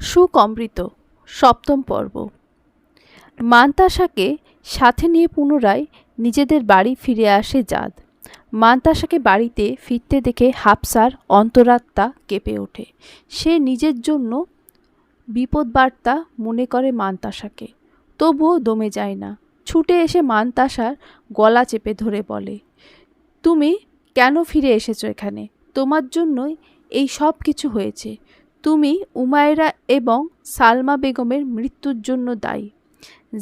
সুকমৃত, সপ্তম পর্ব। মান্তাসাকে সাথে নিয়ে পুনরায় নিজেদের বাড়ি ফিরে আসে জাদ মান্তাসাকে বাড়িতে ফিরতে দেখে হাফসার অন্তরাত্মা কেঁপে ওঠে। সে নিজের জন্য বিপদবার্তা মনে করে মান্তাসাকে। তবুও দমে যায় না। ছুটে এসে মান্তাসার গলা চেপে ধরে বলে, তুমি কেন ফিরে এসেছ এখানে? তোমার জন্যই এই সব কিছু হয়েছে। তুমি উমায়রা এবং সালমা বেগমের মৃত্যুর জন্য দায়ী।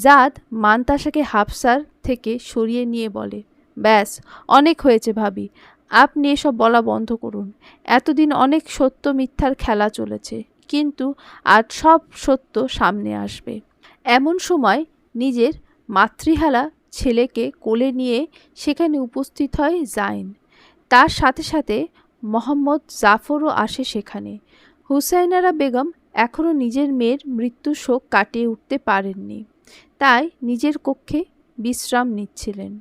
জাদ মান্তাসাকে হাফসার থেকে সরিয়ে নিয়ে বলে, ব্যাস, অনেক হয়েছে ভাবি। আপনি এসব বলা বন্ধ করুন। এতদিন অনেক সত্য মিথ্যার খেলা চলেছে, কিন্তু আজ সব সত্য সামনে আসবে। এমন সময় নিজের মাতৃহালা ছেলেকে কোলে নিয়ে সেখানে উপস্থিত হয় জাইন। তার সাথে সাথে মোহাম্মদ জাফরও আসে সেখানে। হুসাইনারা বেগম এখনও নিজের মেয়ের মৃত্যুর শোক কাটিয়ে উঠতে পারেননি, তাই নিজের কক্ষে বিশ্রাম নিচ্ছিলেন।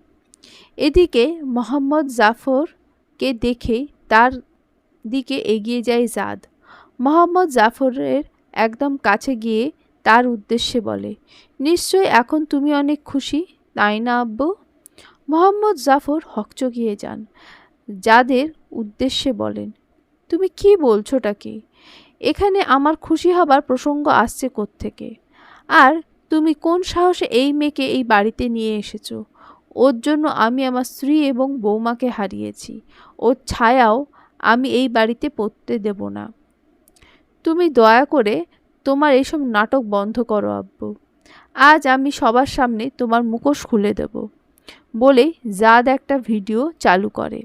এদিকে মোহাম্মদ জাফরকে দেখে তার দিকে এগিয়ে যায় জাদ। মোহাম্মদ জাফরের একদম কাছে গিয়ে তার উদ্দেশ্যে বলে নিশ্চয় এখন তুমি অনেক খুশি, তাই না আব্বু? মোহাম্মদ জাফর হকচকিয়ে যান। যাদের উদ্দেশ্যে বলেন, তুমি কি বলছোটা কি? এখানে আমার খুশি হবার প্রসঙ্গ আসছে থেকে আর তুমি কোন সাহসে এই মেয়েকে এই বাড়িতে নিয়ে এসেছ? ওর জন্য আমি আমার স্ত্রী এবং বৌমাকে হারিয়েছি। ওর ছায়াও আমি এই বাড়িতে পড়তে দেব না। তুমি দয়া করে তোমার এইসব নাটক বন্ধ করো, আব্বু। আজ আমি সবার সামনে তোমার মুখোশ খুলে দেব বলে জাদ একটা ভিডিও চালু করে,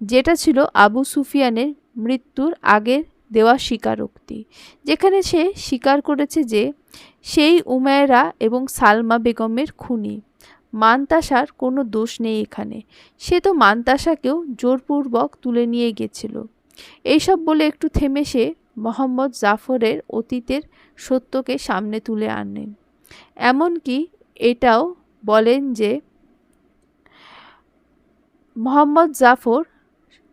যেটা ছিল আবু সুফিয়ানের মৃত্যুর আগের দেওয়া স্বীকারোক্তি, যেখানে সে স্বীকার করেছে যে সেই উমায়রা এবং সালমা বেগমের খুনি। মান্তাসার কোনো দোষ নেই এখানে। সে তো মান্তাসাকেও জোরপূর্বক তুলে নিয়ে গেছিল। এইসব বলে একটু থেমে সে মোহাম্মদ জাফরের অতীতের সত্যকে সামনে তুলে আনেন। এমনকি এটাও বলেন যে মোহাম্মদ জাফর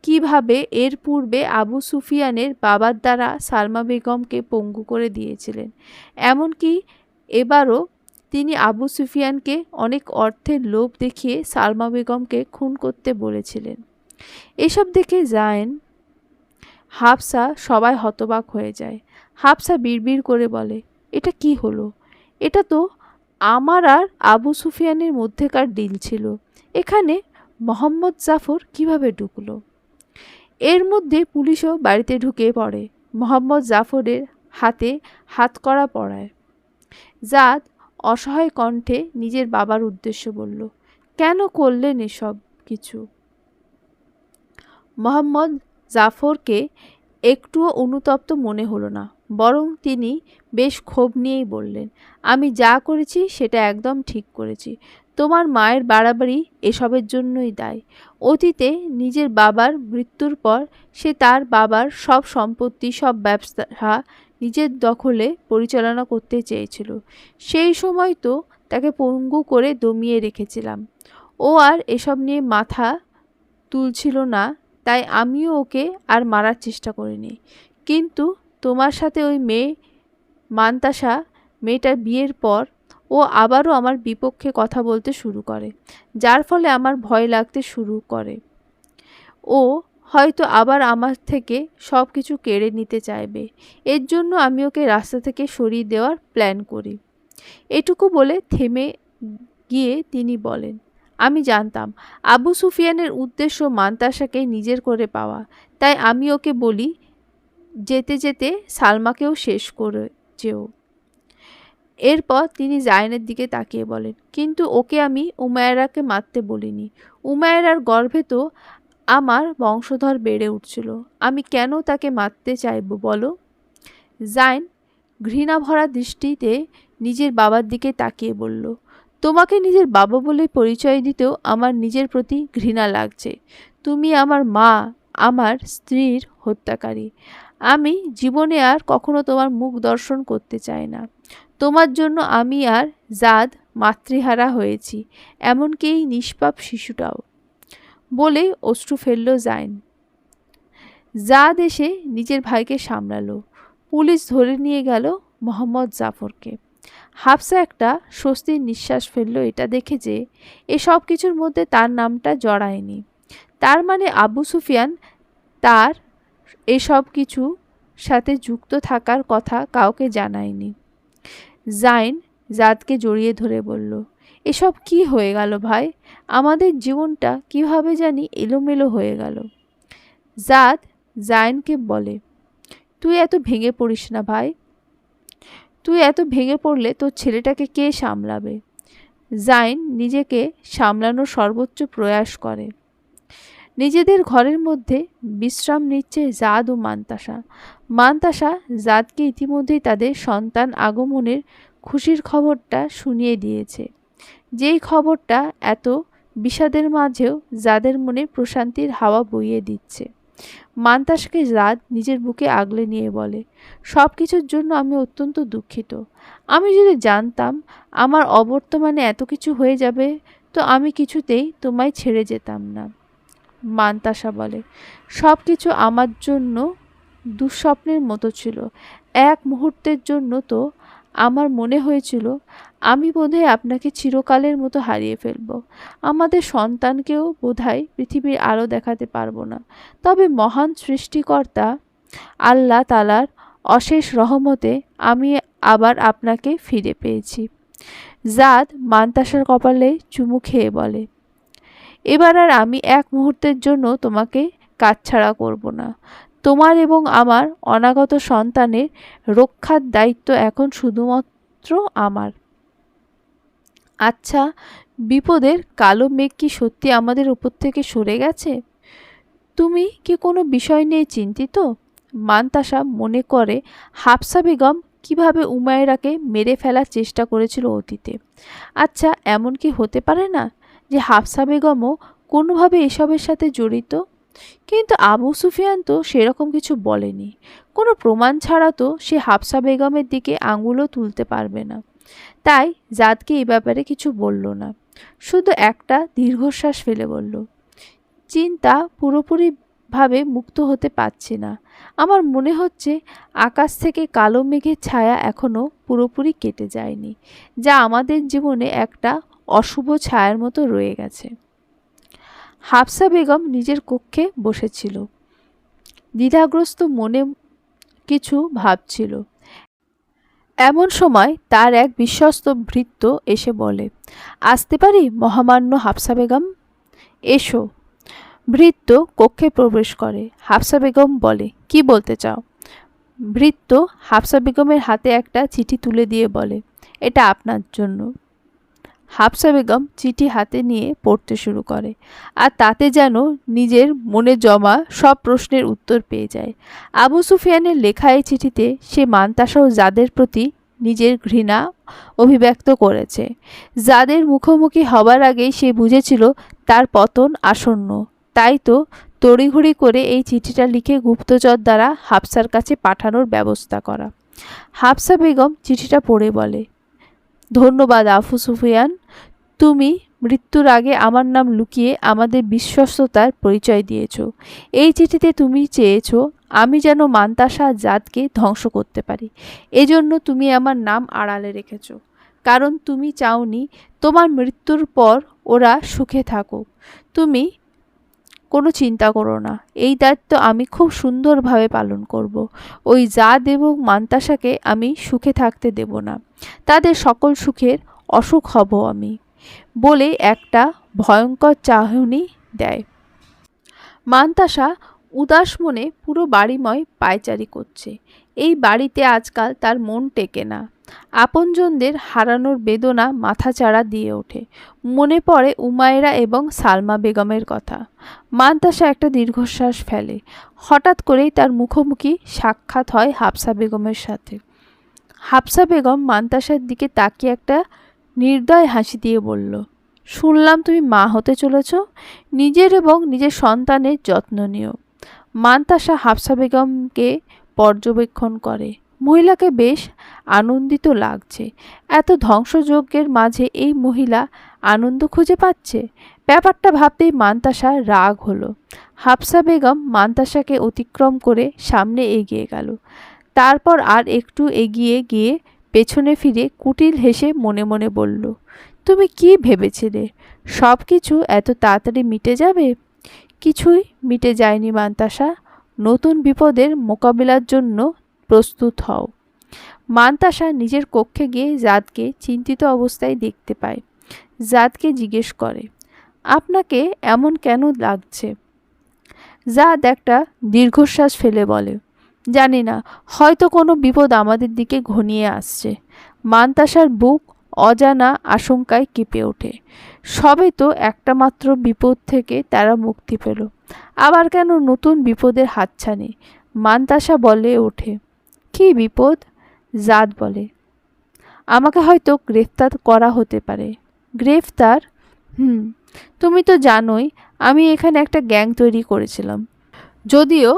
কীভাবে এর পূর্বে আবু সুফিয়ানের বাবার দ্বারা সালমা বেগমকে পঙ্গু করে দিয়েছিলেন? এমনকি এবারও তিনি আবু সুফিয়ানকে অনেক অর্থের লোভ দেখিয়ে সালমা বেগমকে খুন করতে বলেছিলেন। এসব দেখে জায়েন হাফসা সবাই হতবাক হয়ে যায়। হাফসা বিড়বিড় করে বলে, এটা কি হলো? এটা তো আমার আর আবু সুফিয়ানের মধ্যেকার ডিল ছিল। এখানে মোহাম্মদ জাফর কীভাবে ঢুকলো? এর মধ্যে পুলিশও বাড়িতে ঢুকে পড়ে। মোহাম্মদ জাফরের হাতে হাত করা পড়ায়। জাদ অসহায় কণ্ঠে নিজের বাবার উদ্দেশ্য বলল, কেন করলেন এসব কিছু? মোহাম্মদ জাফরকে একটুও অনুতপ্ত মনে হলো না, বরং তিনি বেশ ক্ষোভ নিয়েই বললেন, আমি যা করেছি সেটা একদম ঠিক করেছি। তোমার মায়ের বাড়াবাড়ি এসবের জন্যই দায়। অতীতে নিজের বাবার মৃত্যুর পর সে তার বাবার সব সম্পত্তি, সব ব্যবসা নিজের দখলে পরিচালনা করতে চেয়েছিল। সেই সময় তো তাকে পঙ্গু করে দমিয়ে রেখেছিলাম। ও আর এসব নিয়ে মাথা তুলছিল না, তাই আমিও ওকে আর মারার চেষ্টা করিনি। কিন্তু তোমার সাথে ওই মেয়ে মান্তাসা, মেয়েটার বিয়ের পর ও আবারও আমার বিপক্ষে কথা বলতে শুরু করে, যার ফলে আমার ভয় লাগতে শুরু করে। ও হয়তো আবার আমার থেকে সব কিছু কেড়ে নিতে চাইবে, এর জন্য আমি ওকে রাস্তা থেকে সরিয়ে দেওয়ার প্ল্যান করি। এটুকু বলে থেমে গিয়ে তিনি বলেন, আমি জানতাম, আবু সুফিয়ানের উদ্দেশ্য মান্তাসাকে নিজের করে পাওয়া, তাই আমি ওকে বলি, যেতে যেতে সালমাকেও শেষ করে যেও। এরপর তিনি জায়নের দিকে তাকিয়ে বলেন, কিন্তু ওকে আমি উমায়রাকে মারতে বলিনি। উমায়রার গর্ভে তো আমার বংশধর বেড়ে উঠছিল। আমি কেন তাকে মারতে চাইব বলো? জাইন ঘৃণা ভরা দৃষ্টিতে নিজের বাবার দিকে তাকিয়ে বলল, তোমাকে নিজের বাবা বলে পরিচয় দিতেও আমার নিজের প্রতি ঘৃণা লাগছে। তুমি আমার মা, আমার স্ত্রীর হত্যাকারী। আমি জীবনে আর কখনো তোমার মুখ দর্শন করতে চাই না। তোমার জন্য আমি আর জাদ মাতৃহারা হয়েছি, এমনকি এই নিষ্পাপ শিশুটাও। বলে অশ্রু ফেলল জাইন। জাদ এসে নিজের ভাইকে সামলালো। পুলিশ ধরে নিয়ে গেল মোহাম্মদ জাফরকে। হাফসা একটা স্বস্তির নিঃশ্বাস ফেলল এটা দেখে যে এসব কিছুর মধ্যে তার নামটা জড়ায়নি। তার মানে আবু সুফিয়ান তার এসব কিছু সাথে যুক্ত থাকার কথা কাউকে জানায়নি। জাইন জাদকে জড়িয়ে ধরে বলল, এসব কি হয়ে গেল ভাই? আমাদের জীবনটা কীভাবে জানি এলোমেলো হয়ে গেল জাদ জায়নকে বলে, তুই এত ভেঙে পড়িস না ভাই। তুই এত ভেঙে পড়লে তোর ছেলেটাকে কে সামলাবে জাইন নিজেকে সামলানোর সর্বোচ্চ প্রয়াস করে। নিজেদের ঘরের মধ্যে বিশ্রাম নিচ্ছে জাদ ও মান্তাসা। মান্তাসা জাদকে ইতিমধ্যেই তাদের সন্তান আগমনের খুশির খবরটা শুনিয়ে দিয়েছে। যেই খবরটা এত বিষাদের মাঝেও যাদের মনে প্রশান্তির হাওয়া বইয়ে দিচ্ছে। মান্তাসকে জাদ নিজের বুকে আগলে নিয়ে বলে, সব কিছুর জন্য আমি অত্যন্ত দুঃখিত। আমি যদি জানতাম আমার অবর্তমানে এত কিছু হয়ে যাবে, তো আমি কিছুতেই তোমায় ছেড়ে যেতাম না। মান্তাসা বলে। সব কিছু আমার জন্য দুঃস্বপ্নের মতো ছিল। এক মুহূর্তের জন্য তো আমার মনে হয়েছিল, আমি বোধহয় আপনাকে চিরকালের মতো হারিয়ে ফেলব। আমাদের সন্তানকেও বোধহয় পৃথিবীর আলো দেখাতে পারব না। তবে মহান সৃষ্টিকর্তা আল্লাহ তালার অশেষ রহমতে আমি আবার আপনাকে ফিরে পেয়েছি। জাদ মান্তাসার কপালে চুমু খেয়ে বলে এবার আর আমি এক মুহূর্তের জন্য তোমাকে কাছছাড়া করব না। তোমার এবং আমার অনাগত সন্তানের রক্ষার দায়িত্ব এখন শুধুমাত্র আমার। আচ্ছা বিপদের কালো মেঘ কি সত্যি আমাদের উপর থেকে সরে গেছে? তুমি কি কোনো বিষয় নিয়ে চিন্তিত? মান্তাসা মনে করে হাফসা বেগম কীভাবে উমায়রাকে মেরে ফেলার চেষ্টা করেছিল অতীতে। আচ্ছা এমন কি হতে পারে না? যে হাফসা বেগমও কোনোভাবে এসবের সাথে জড়িত? কিন্তু আবু সুফিয়ান তো সেরকম কিছু বলেনি। কোনো প্রমাণ ছাড়া তো সে হাফসা বেগমের দিকে আঙুলও তুলতে পারবে না। তাই জাদকে এই ব্যাপারে কিছু বলল না। শুধু একটা দীর্ঘশ্বাস ফেলে বলল, চিন্তা পুরোপুরিভাবে মুক্ত হতে পারছি না। আমার মনে হচ্ছে আকাশ থেকে কালো মেঘের ছায়া এখনও পুরোপুরি কেটে যায়নি, যা আমাদের জীবনে একটা অশুভ ছায়ার মতো রয়ে গেছে। হাফসা বেগম নিজের কক্ষে বসেছিল। দ্বিধাগ্রস্ত মনে কিছু ভাবছিল। এমন সময় তার এক বিশ্বস্ত ভৃত্য এসে বলে, আসতে পারি মহামান্য হাফসা বেগম? এসো। ভৃত্য কক্ষে প্রবেশ করে। হাফসা বেগম বলে, কি বলতে চাও? ভৃত্য হাফসা বেগমের হাতে একটা চিঠি তুলে দিয়ে বলে, এটা আপনার জন্য। হাফসা বেগম চিঠি হাতে নিয়ে পড়তে শুরু করে। আর তাতে যেন নিজের মনে জমা সব প্রশ্নের উত্তর পেয়ে যায়। আবু সুফিয়ানের লেখা এই চিঠিতে সে মান্তাসহ যাদের প্রতি নিজের ঘৃণা অভিব্যক্ত করেছে। যাদের মুখোমুখি হবার আগেই সে বুঝেছিল তার পতন আসন্ন। তাই তো তড়িঘড়ি করে এই চিঠিটা লিখে গুপ্তচর দ্বারা হাফসার কাছে পাঠানোর ব্যবস্থা করা। হাফসা বেগম চিঠিটা পড়ে বলে, ধন্যবাদ আফু সুফিয়ান। তুমি মৃত্যুর আগে আমার নাম লুকিয়ে আমাদের বিশ্বস্ততার পরিচয় দিয়েছ। এই চিঠিতে তুমি চেয়েছ, আমি যেন মান্তাসা জাতকে ধ্বংস করতে পারি। এজন্য তুমি আমার নাম আড়ালে রেখেছ। কারণ তুমি চাওনি তোমার মৃত্যুর পর ওরা সুখে থাকুক। তুমি কোনো চিন্তা করো না, এই দায়িত্ব আমি খুব সুন্দরভাবে পালন করব। ওই জাত এবং মান্তাসাকে আমি সুখে থাকতে দেব না। তাদের সকল সুখের অসুখ হব আমি। বলে একটা ভয়ঙ্কর চাহনি দেয়। মান্তাসা উদাস মনে পুরো বাড়িময় পায়চারি করছে। এই বাড়িতে আজকাল তার মন টেকে না। আপনজনদের হারানোর বেদনা মাথাচাড়া দিয়ে ওঠে। মনে পড়ে উমায়রা এবং সালমা বেগমের কথা। মান্তাসা একটা দীর্ঘশ্বাস ফেলে। হঠাৎ করেই তার মুখোমুখি সাক্ষাৎ হয় হাফসা বেগমের সাথে। হাফসা বেগম মান্তাসার দিকে তাকিয়ে একটা নির্দয় হাসি দিয়ে বলল, শুনলাম তুমি মা হতে চলেছ। নিজের এবং নিজের সন্তানের যত্ন নিও। মান্তাসা হাফসা বেগমকে পর্যবেক্ষণ করে। মহিলাকে বেশ আনন্দিত লাগছে। এত ধ্বংসযজ্ঞের মাঝে এই মহিলা আনন্দ খুঁজে পাচ্ছে? ব্যাপারটা ভাবতেই মান্তাসা রাগ হলো। হাফসা বেগম মান্তাসাকে অতিক্রম করে সামনে এগিয়ে গেল। তারপর আর একটু এগিয়ে গিয়ে পেছনে ফিরে কুটিল হেসে মনে মনে বলল, তুমি কি ভেবেছিলে? সব কিছু এত তাড়াতাড়ি মিটে যাবে? কিছুই মিটে যায়নি মান্তাসা। নতুন বিপদের মোকাবিলার জন্য প্রস্তুত হও। মান্তাসা নিজের কক্ষে গিয়ে জাদকে চিন্তিত অবস্থায় দেখতে পায়। জাদকে জিজ্ঞেস করে, আপনাকে এমন কেন লাগছে? জাদ একটা দীর্ঘশ্বাস ফেলে বলে জানি না, হয়তো কোনো বিপদ আমাদের দিকে ঘনিয়ে আসছে। মান্তাসার বুক অজানা আশঙ্কায় কেঁপে ওঠে। সবে তো একটা মাত্র বিপদ থেকে তারা মুক্তি পেল। আবার কেন নতুন বিপদের হাতছানি? মান্তাসা বলে ওঠে, কী বিপদ? জাদ বলে, আমাকে হয়তো গ্রেফতার করা হতে পারে। গ্রেফতার? হুম, তুমি তো জানোই, আমি এখানে একটা গ্যাং তৈরি করেছিলাম। যদিও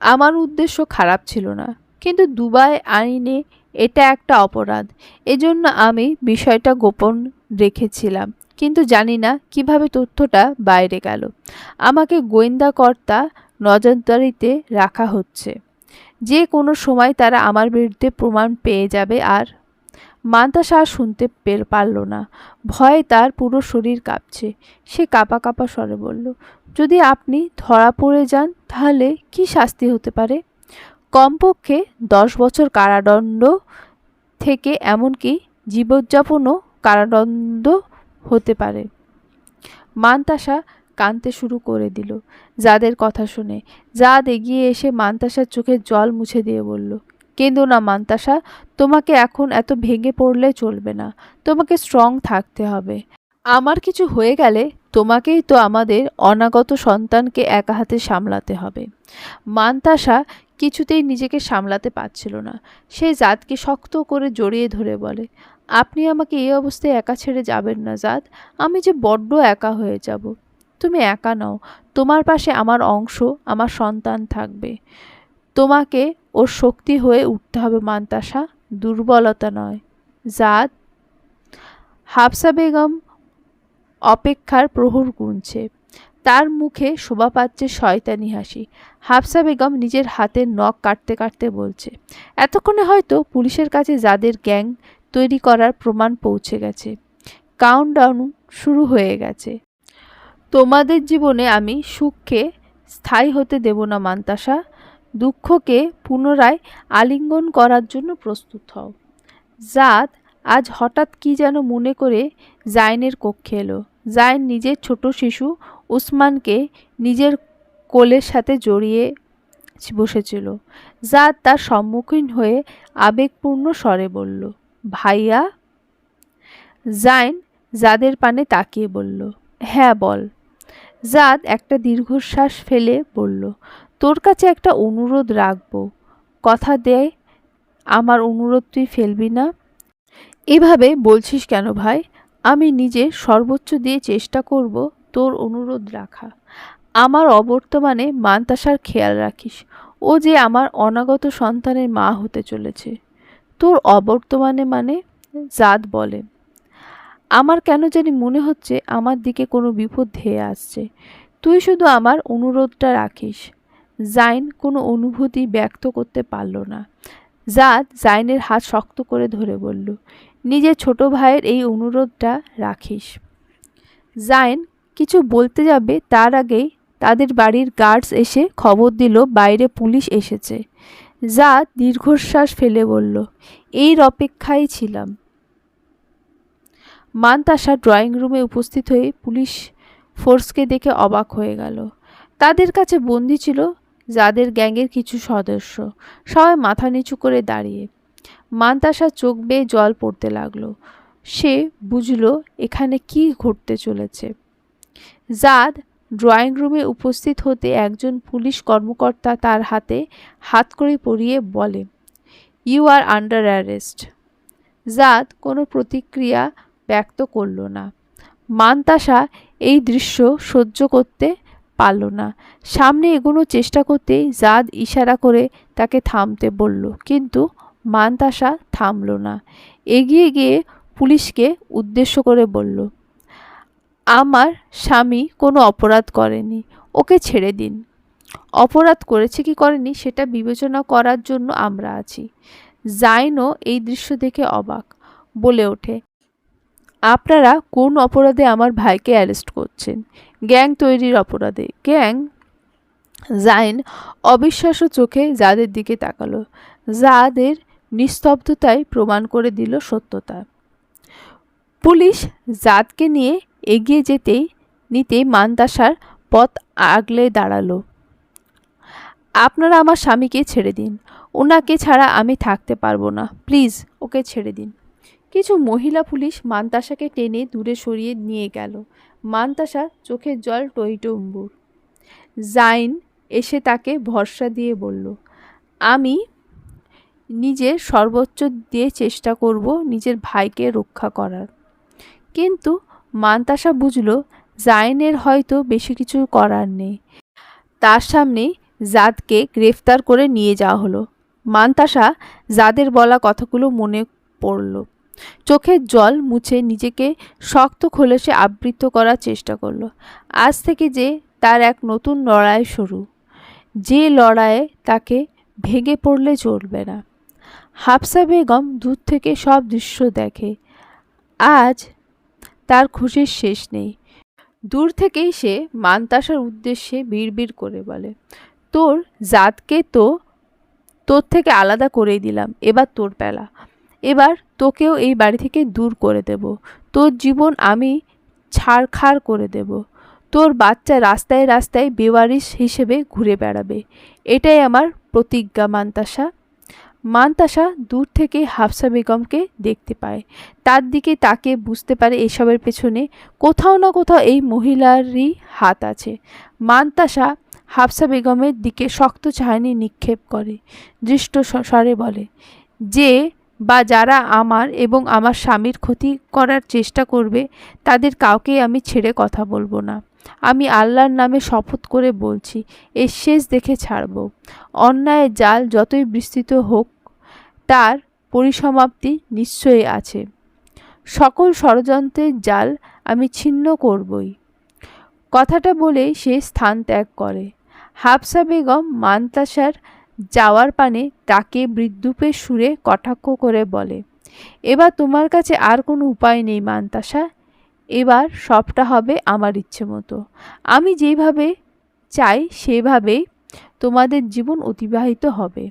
আমার উদ্দেশ্য খারাপ ছিল না, কিন্তু দুবাই আইনে এটা একটা অপরাধ। এজন্য আমি বিষয়টা গোপন রেখেছিলাম, কিন্তু জানি না কীভাবে তথ্যটা বাইরে গেল। আমাকে গোয়েন্দা কর্তা নজরদারিতে রাখা হচ্ছে। যে কোনো সময় তারা আমার বিরুদ্ধে প্রমাণ পেয়ে যাবে আর মান্তাসা আর শুনতে পের পারল না। ভয়ে তার পুরো শরীর কাঁপছে। সে কাঁপা কাঁপা স্বরে বলল, যদি আপনি ধরা পড়ে যান, তাহলে কি শাস্তি হতে পারে? কমপক্ষে দশ বছর কারাদণ্ড থেকে এমনকি জীবনযাপনও কারাদণ্ড হতে পারে। মান্তাসা কানতে শুরু করে দিল। যাদের কথা শুনে জাদ এগিয়ে এসে মান্তাসার চোখের জল মুছে দিয়ে বলল কেঁদো না মান্তাসা, তোমাকে এখন এত ভেঙে পড়লে চলবে না, তোমাকে স্ট্রং থাকতে হবে। আমার কিছু হয়ে গেলে তোমাকেই তো আমাদের অনাগত সন্তানকে একা হাতে সামলাতে হবে। মান্তাসা কিছুতেই নিজেকে সামলাতে পারছিল না। সে জাতকে শক্ত করে জড়িয়ে ধরে বলে, আপনি আমাকে এই অবস্থায় একা ছেড়ে যাবেন না জাত, আমি যে বড্ড একা হয়ে যাব। তুমি একা নও, তোমার পাশে আমার অংশ, আমার সন্তান থাকবে। তোমাকে ওর শক্তি হয়ে উঠতে হবে মান্তাসা, দুর্বলতা নয়। জাত, হাফসা বেগম অপেক্ষার প্রহর গুনছে। তার মুখে শোভা পাচ্ছে শয়তানি হাসি। হাফসা বেগম নিজের হাতের নখ কাটতে কাটতে বলছে, এতক্ষণে হয়তো পুলিশের কাছে যাদের গ্যাং তৈরি করার প্রমাণ পৌঁছে গেছে। কাউন্টডাউন শুরু হয়ে গেছে। তোমাদের জীবনে আমি সুখকে স্থায়ী হতে দেব না মান্তাসা। দুঃখকে পুনরায় আলিঙ্গন করার জন্য প্রস্তুত হও। জাদ আজ হঠাৎ কি যেন মনে করে জাইনের কক্ষে এলো। জাইন নিজের ছোট শিশু উসমানকে নিজের কোলের সাথে জড়িয়ে বসেছিল। জাদ তার সম্মুখীন হয়ে আবেগপূর্ণ স্বরে বলল, ভাইয়া? জাইন জাদের পানে তাকিয়ে বলল হ্যাঁ বল। জাদ একটা দীর্ঘশ্বাস ফেলে বলল তোর কাছে একটা অনুরোধ রাখব। কথা দেয় আমার অনুরোধ তুই ফেলবি না। এভাবে বলছিস কেন ভাই? আমি নিজে সর্বোচ্চ দিয়ে চেষ্টা করব তোর অনুরোধ রাখা। আমার অবর্তমানে মান্তাসার খেয়াল রাখিস। ও যে আমার অনাগত সন্তানের মা হতে চলেছে। তোর অবর্তমানে মানে? জাত বলে। আমার কেন জানি মনে হচ্ছে আমার দিকে কোনো বিপদ ধেয়ে আসছে। তুই শুধু আমার অনুরোধটা রাখিস। জাইন কোনো অনুভূতি ব্যক্ত করতে পারল না। জাদ জাইনের হাত শক্ত করে ধরে বলল, নিজের ছোট ভাইয়ের এই অনুরোধটা রাখিস। জাইন, কিছু বলতে যাবে, তার আগেই তাদের বাড়ির গার্ডস এসে খবর দিল বাইরে পুলিশ এসেছে। যা দীর্ঘশ্বাস ফেলে বলল এর অপেক্ষায় ছিলাম। মান্তাসা ড্রয়িং রুমে উপস্থিত হয়ে পুলিশ ফোর্সকে দেখে অবাক হয়ে গেল। তাদের কাছে বন্দি ছিল যাদের গ্যাংয়ের কিছু সদস্য। সবাই মাথা নিচু করে দাঁড়িয়ে। মান্তাসা চোখ বেয়ে জল পড়তে লাগল। সে বুঝল, এখানে কি ঘটতে চলেছে। জাদ ড্রয়িং রুমে উপস্থিত হতে একজন পুলিশ কর্মকর্তা তার হাতে হাত করে পরিয়ে বলে ইউ আর আন্ডার অ্যারেস্ট জাদ কোনো প্রতিক্রিয়া ব্যক্ত করল না। মান্তাসা এই দৃশ্য সহ্য করতে পারল না। সামনে এগোনোর চেষ্টা করতেই জাদ ইশারা করে তাকে থামতে বলল, কিন্তু মান্তাসা থামল না। এগিয়ে গিয়ে পুলিশকে উদ্দেশ্য করে বলল, আমার স্বামী কোনো অপরাধ করেনি, ওকে ছেড়ে দিন। অপরাধ করেছে কি করেনি সেটা বিবেচনা করার জন্য আমরা আছি। জাইনও এই দৃশ্য দেখে অবাক, বলে ওঠে, আপনারা কোন অপরাধে আমার ভাইকে অ্যারেস্ট করছেন? গ্যাং তৈরির অপরাধে। গ্যাং জাইন অবিশ্বাস্য চোখে জাদের দিকে তাকালো জাদের নিস্তব্ধতায় প্রমাণ করে দিল সত্যতা। পুলিশ জাদকে নিয়ে এগিয়ে যেতেই নিতে মানতাসার পথ আগলে দাঁড়াল। আপনারা আমার স্বামীকে ছেড়ে দিন। ওনাকে ছাড়া আমি থাকতে পারব না। প্লিজ, ওকে ছেড়ে দিন। কিছু মহিলা পুলিশ মান্তাসাকে টেনে দূরে সরিয়ে নিয়ে গেল। মান্তাসা চোখের জল টইটম্বুর জাইন এসে তাকে ভরসা দিয়ে বলল, আমি নিজের সর্বোচ্চ দিয়ে চেষ্টা করব নিজের ভাইকে রক্ষা করার। কিন্তু মান্তাসা বুঝল, জাইনের হয়তো বেশি কিছু করার নেই। তার সামনে জাদকে গ্রেফতার করে নিয়ে যাওয়া হলো। মান্তাসা জাদের বলা কথাগুলো মনে পড়ল। চোখের জল মুছে নিজেকে শক্ত খোলসে আবৃত করার চেষ্টা করল। আজ থেকে যে তার এক নতুন লড়াই শুরু। যে লড়াইয়ে তাকে ভেঙে পড়লে চলবে না। হাফসা বেগম দূর থেকে সব দৃশ্য দেখে। আজ তার খুশির শেষ নেই। দূর থেকেই সে মান্তাসার উদ্দেশ্যে বিড়বিড় করে বলে, তোর জাতকে তো তোর থেকে আলাদা করেই দিলাম, এবার তোর পেলা এবার তোকেও এই বাড়ি থেকে দূর করে দেব। তোর জীবন আমি ছাড়খাড় করে দেব। তোর বাচ্চা রাস্তায় রাস্তায় বেওয়ারিশ হিসেবে ঘুরে বেড়াবে। এটাই আমার প্রতিজ্ঞা, মান্তাসা। মান্তাসা দূর থেকে হাফসা বেগমকে দেখতে পায়। তার দিকে তাকে বুঝতে পারে এসবের পেছনে কোথাও না কোথাও এই মহিলারই হাত আছে। মান্তাসা হাফসা বেগমের দিকে শক্ত চাহনি নিক্ষেপ করে, দৃষ্ট স্বরে বলে, যে বা যারা আমার এবং আমার স্বামীর ক্ষতি করার চেষ্টা করবে, তাদের কাউকেই আমি ছেড়ে কথা বলব না। আমি আল্লাহর নামে শপথ করে বলছি, এর শেষ দেখে ছাড়ব। অন্যায়ের জাল যতই বিস্তৃত হোক, তার পরিসমাপ্তি নিশ্চয়ই আছে। সকল ষড়যন্ত্রের জাল আমি ছিন্ন করবই। কথাটা বলেই সে স্থান ত্যাগ করে। হাফসা বেগম মান্তাসার যাওয়ার পানে তাকে বৃদ্ধুপের সুরে কটাক্ষ করে বলে, এবার তোমার কাছে আর কোনো উপায় নেই মান্তাসা। এবার সবটা হবে আমার ইচ্ছে মতো। আমি যেভাবে চাই সেভাবেই তোমাদের জীবন অতিবাহিত হবে।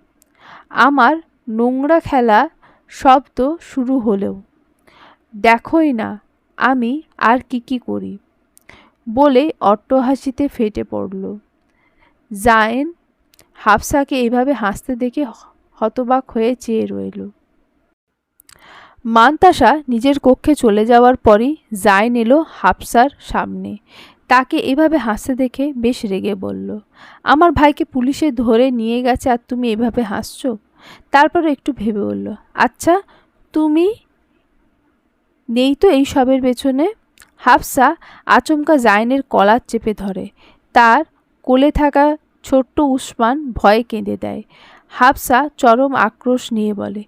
আমার নোংরা খেলা শব্দ শুরু হলেও। দেখোই না আমি আর কি কি করি। বলে অট্টহাসিতে ফেটে পড়ল। জায়েন হাফসাকে এইভাবে হাসতে দেখে হতবাক হয়ে চেয়ে রইল। মান্তাসা নিজের কক্ষে চলে যাওয়ার পরই জাইন এলো হাফসার সামনে। তাকে এভাবে হাসতে দেখে বেশ রেগে বলল, আমার ভাইকে পুলিশে ধরে নিয়ে গেছে আর তুমি এভাবে হাসছো? তারপর একটু ভেবে বলল আচ্ছা তুমি নেই তো এই সবের পেছনে? হাফসা আচমকা জাইনের কলার চেপে ধরে। তার কোলে থাকা ছোট্ট উসমান ভয়ে কেঁদে দেয়। হাফসা চরম আক্রোশ নিয়ে বলে,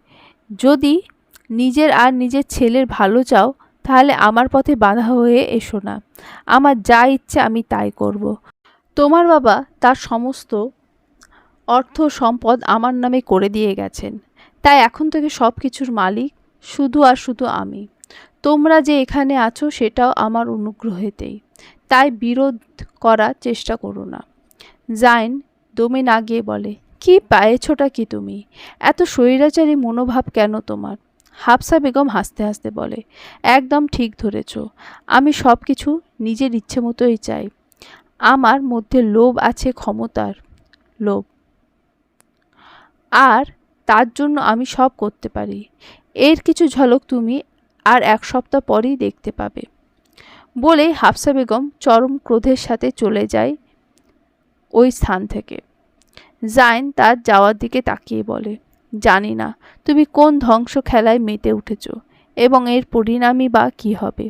যদি নিজের আর নিজের ছেলের ভালো চাও, তাহলে আমার পথে বাধা হয়ে এসো না। আমার যা ইচ্ছে আমি তাই করব। তোমার বাবা তার সমস্ত অর্থ সম্পদ আমার নামে করে দিয়ে গেছেন। তাই এখন থেকে সব কিছুর মালিক শুধু আর শুধু আমি। তোমরা যে এখানে আছো, সেটাও আমার অনুগ্রহেতেই। তাই বিরোধ করার চেষ্টা করো না। জাইন দমে না গিয়ে বলে, কি পায়েছোটা কি তুমি? এত স্বৈরাচারী মনোভাব কেন তোমার? হাফসা বেগম হাসতে হাসতে বলে, একদম ঠিক ধরেছ। আমি সব কিছু নিজের ইচ্ছে মতোই চাই। আমার মধ্যে লোভ আছে ক্ষমতার লোভ। আর তার জন্য আমি সব করতে পারি। এর কিছু ঝলক তুমি আর এক সপ্তাহ পরেই দেখতে পাবে। বলে হাফসা বেগম চরম ক্রোধের সাথে চলে যায় ওই স্থান থেকে। জাইন তার যাওয়ার দিকে তাকিয়ে বলে, জানি না, তুমি কোন ধ্বংস খেলায় মেতে উঠেছ এবং এর পরিণামই বা কী হবে?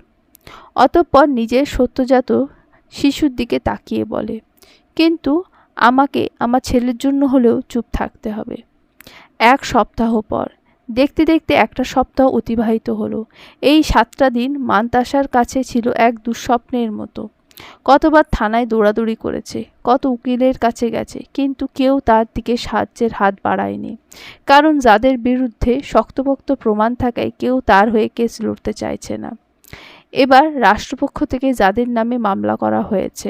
অতঃপর নিজের সত্যজাত শিশুর দিকে তাকিয়ে বলে, কিন্তু আমাকে, আমার ছেলের জন্য হলেও চুপ থাকতে হবে। এক সপ্তাহ পর, দেখতে দেখতে একটা সপ্তাহ অতিবাহিত হলো। এই সাতটা দিন মান্তাসার কাছে ছিল এক দুঃস্বপ্নের মতো। কতবার থানায় দৌড়াদৌড়ি করেছে, কত উকিলের কাছে গেছে, কিন্তু কেউ তার দিকে সাহায্যের হাত বাড়ায়নি। কারণ যাদের বিরুদ্ধে শক্তপোক্ত প্রমাণ থাকায় কেউ তার হয়ে কেস লড়তে চাইছে না। এবার রাষ্ট্রপক্ষ থেকে যাদের নামে মামলা করা হয়েছে,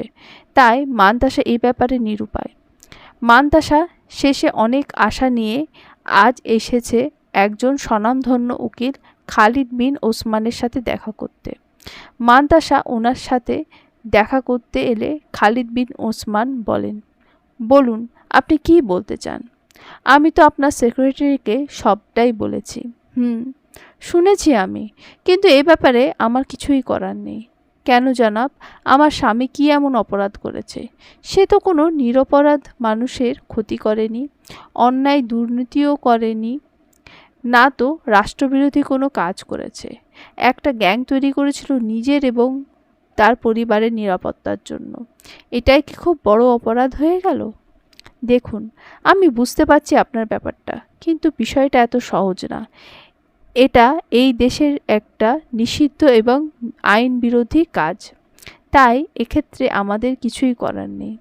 তাই মানতাসা এই ব্যাপারে নিরুপায়। মানতাসা শেষে অনেক আশা নিয়ে আজ এসেছে একজন স্বনামধন্য উকিল খালিদ বিন ওসমানের সাথে দেখা করতে। মানতাসা ওনার সাথে দেখা করতে এলে খালিদ বিন ওসমান বলেন, বলুন, আপনি কি বলতে চান? আমি তো আপনার সেক্রেটারিকে সবটাই বলেছি। হুম, শুনেছি আমি, কিন্তু এ ব্যাপারে আমার কিছুই করার নেই। কেন জানাব, আমার স্বামী কী এমন অপরাধ করেছে? সে তো কোনো নিরপরাধ মানুষের ক্ষতি করেনি, অন্যায় দুর্নীতিও করেনি, না তো রাষ্ট্রবিরোধী কোনো কাজ করেছে। একটা গ্যাং তৈরি করেছিল নিজের এবং তার পরিবারের নিরাপত্তার জন্য। এটাই কি খুব বড় অপরাধ হয়ে গেল? দেখুন, আমি বুঝতে পারছি আপনার ব্যাপারটা, কিন্তু বিষয়টা এত সহজ না। এটা এই দেশের একটা নিষিদ্ধ এবং আইন বিরোধী কাজ। তাই এক্ষেত্রে আমাদের কিছুই করার নেই।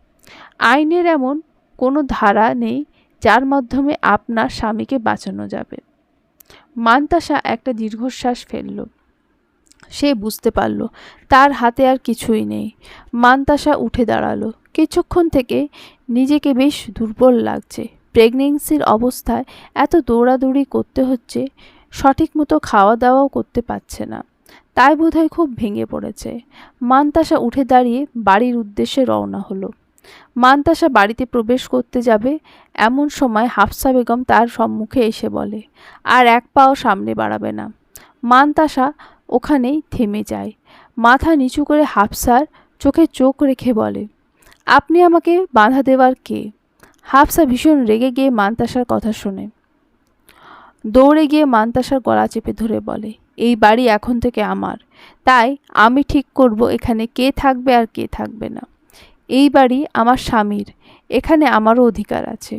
আইনের এমন কোনো ধারা নেই যার মাধ্যমে আপনার স্বামীকে বাঁচানো যাবে। মান্তাসা একটা দীর্ঘশ্বাস ফেলল। সে বুঝতে পারল, তার হাতে আর কিছুই নেই। মান্তাসা উঠে দাঁড়াল। কিছুক্ষণ থেকে নিজেকে বেশ দুর্বল লাগছে। প্রেগনেন্সির অবস্থায় এত দৌড়াদৌড়ি করতে হচ্ছে, সঠিক মতো খাওয়া দাওয়াও করতে পারছে না। তাই বোধহয় খুব ভেঙে পড়েছে। মান্তাসা উঠে দাঁড়িয়ে বাড়ির উদ্দেশ্যে রওনা হলো। মান্তাসা বাড়িতে প্রবেশ করতে যাবে, এমন সময় হাফসা বেগম তার সম্মুখে এসে বলে, আর এক পাও সামনে বাড়াবে না। মান্তাসা ওখানেই থেমে যায়। মাথা নিচু করে হাফসার চোখে চোখ রেখে বলে, আপনি আমাকে বাধা দেওয়ার কে? হাফসা ভীষণ রেগে গিয়ে মান্তাসার কথা শোনে। দৌড়ে গিয়ে মান্তাসার গলা চেপে ধরে বলে, এই বাড়ি এখন থেকে আমার। তাই আমি ঠিক করব এখানে কে থাকবে আর কে থাকবে না। এই বাড়ি আমার স্বামীর, এখানে আমারও অধিকার আছে।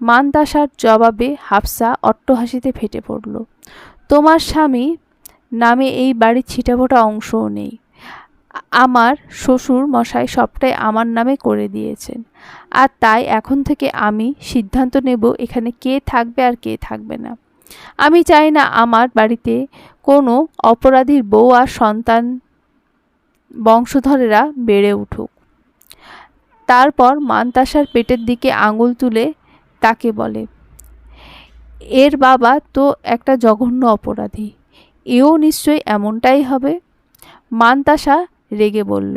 মান্তাসার জবাবে হাফসা অট্টহাসিতে ফেটে পড়ল, তোমার স্বামী নামে এই বাড়ির ছিটাফোটা অংশও নেই। আমার শ্বশুর মশাই সবটাই আমার নামে করে দিয়েছেন। আর তাই এখন থেকে আমি সিদ্ধান্ত নেব এখানে কে থাকবে আর কে থাকবে না। আমি চাই না আমার বাড়িতে কোনো অপরাধীর বউ আর সন্তান বংশধরেরা বেড়ে উঠুক। তারপর মান্তাসার পেটের দিকে আঙুল তুলে তাকে বলে, এর বাবা তো একটা জঘন্য অপরাধী। এও নিশ্চয়ই এমনটাই হবে? মান্তাসা রেগে বলল,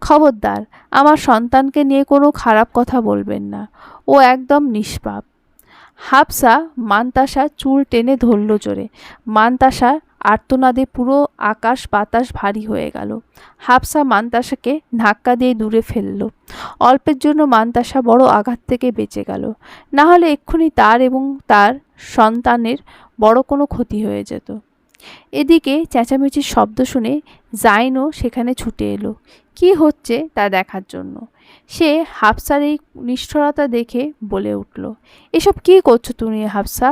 খবরদার, আমার সন্তানকে নিয়ে কোনো খারাপ কথা বলবেন না। ও একদম নিষ্পাপ। হাফসা মান্তাসা চুল টেনে ধরল জোরে। মান্তাসা আর্তনাদে পুরো আকাশ বাতাস ভারী হয়ে গেল। হাফসা মান্তাসাকে ধাক্কা দিয়ে দূরে ফেলল। অল্পের জন্য মান্তাসা বড় আঘাত থেকে বেঁচে গেল। না হলে এক্ষুনি তার এবং তার সন্তানের বড় কোনো ক্ষতি হয়ে যেত। এদিকে চেঁচামেচির শব্দ শুনে জাইনও সেখানে ছুটে এলো। কি হচ্ছে তা দেখার জন্য? সে হাফসার এই নিষ্ঠুরতা দেখে বলে উঠল, এসব কি করছ তুমি হাফসা?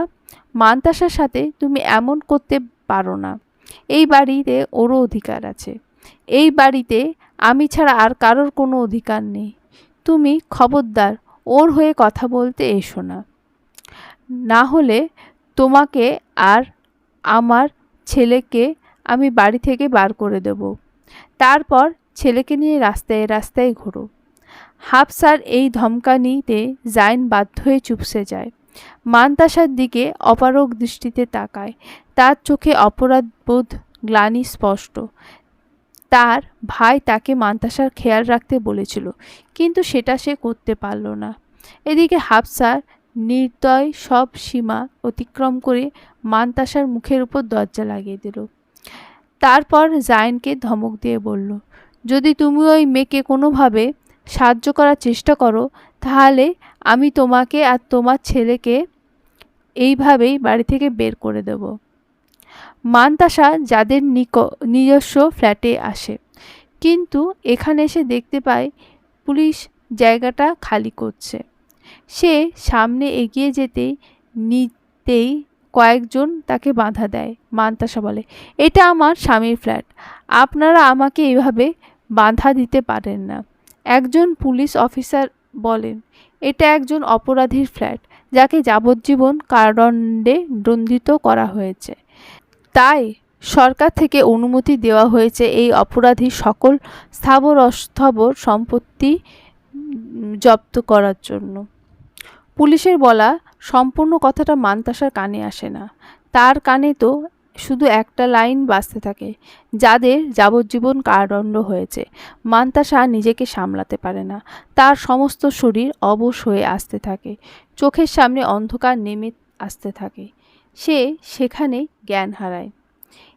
মান্তাসার সাথে তুমি এমন করতে পারো না। এই বাড়িতে ওরও অধিকার আছে। এই বাড়িতে আমি ছাড়া আর কারোর কোনো অধিকার নেই। তুমি খবরদার, ওর হয়ে কথা বলতে এসো না। না হলে তোমাকে আর আমার ছেলেকে আমি বাড়ি থেকে বার করে দেব। তারপর ছেলেকে নিয়ে রাস্তায় রাস্তায় ঘোরো। হাফসার এই ধমকানিতে জাইন বাধ্য হয়ে চুপসে যায়। মান্তাসার দিকে অপারক দৃষ্টিতে তাকায়। তার চোখে অপরাধবোধ গ্লানি স্পষ্ট। তার ভাই তাকে মান্তাসার খেয়াল রাখতে বলেছিল, কিন্তু সেটা সে করতে পারল না। এদিকে হাফসার নির্দয় সব সীমা অতিক্রম করে মান্তাসার মুখের উপর দরজা লাগিয়ে দিল। তারপর জায়নকে ধমক দিয়ে বলল, যদি তুমি ওই মেয়েকে কোনোভাবে সাহায্য করার চেষ্টা করো, তাহলে আমি তোমাকে আর তোমার ছেলেকে এইভাবেই বাড়ি থেকে বের করে দেব। মানতাসা যাদের নিক, নিজস্ব ফ্ল্যাটে আসে। কিন্তু এখানে এসে দেখতে পায় পুলিশ জায়গাটা খালি করছে। সে সামনে এগিয়ে যেতেই নিতেই কয়েকজন তাকে বাধা দেয়, মান্তাসা বলে। এটা আমার স্বামীর ফ্ল্যাট। আপনারা আমাকে এভাবে বাধা দিতে পারেন না। একজন পুলিশ অফিসার বলেন, এটা একজন অপরাধীর ফ্ল্যাট, যাকে যাবজ্জীবন কারাদণ্ডে দণ্ডিত করা হয়েছে। তাই সরকার থেকে অনুমতি দেওয়া হয়েছে এই অপরাধীর সকল স্থাবর অস্থাবর সম্পত্তি জব্দ করার জন্য। পুলিশের বলা সম্পূর্ণ কথাটা মানতাসার কানে আসে না। তার কানে তো শুধু একটা লাইন বাজতে থাকে, যাদের যাবজ্জীবন কারাদণ্ড হয়েছে। মান্তাসা নিজেকে সামলাতে পারে না। তার সমস্ত শরীর অবশ হয়ে আসতে থাকে। চোখের সামনে অন্ধকার নেমে আসতে থাকে। সে সেখানে জ্ঞান হারায়।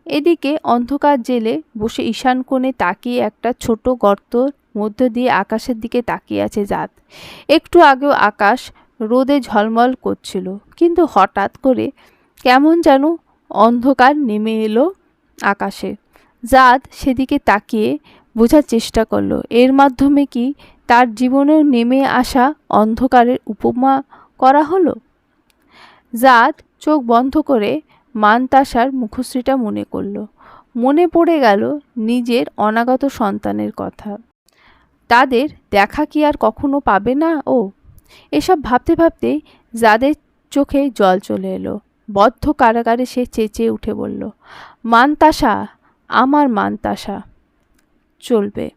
এদিকে অন্ধকার জেলে বসে ঈশান কোণে তাকিয়ে একটা ছোট গর্তর মধ্য দিয়ে আকাশের দিকে তাকিয়ে আছে জাত। একটু আগেও আকাশ রোদে ঝলমল করছিল। কিন্তু হঠাৎ করে কেমন যেন অন্ধকার নেমে এলো আকাশে। জাদ সেদিকে তাকিয়ে বোঝার চেষ্টা করল, এর মাধ্যমে কি তার জীবনেও নেমে আসা অন্ধকারের উপমা করা হলো? জাদ চোখ বন্ধ করে মানতাসার মুখশ্রীটা মনে করল। মনে পড়ে গেল নিজের অনাগত সন্তানের কথা। তাদের দেখা কি আর কখনো পাবে না ও? এসব ভাবতে ভাবতে যাদের চোখে জল চলে এলো, বদ্ধ কারাগারে সে চেঁচে উঠে বলল, মানতাসা, আমার মানতাসা, চলবে।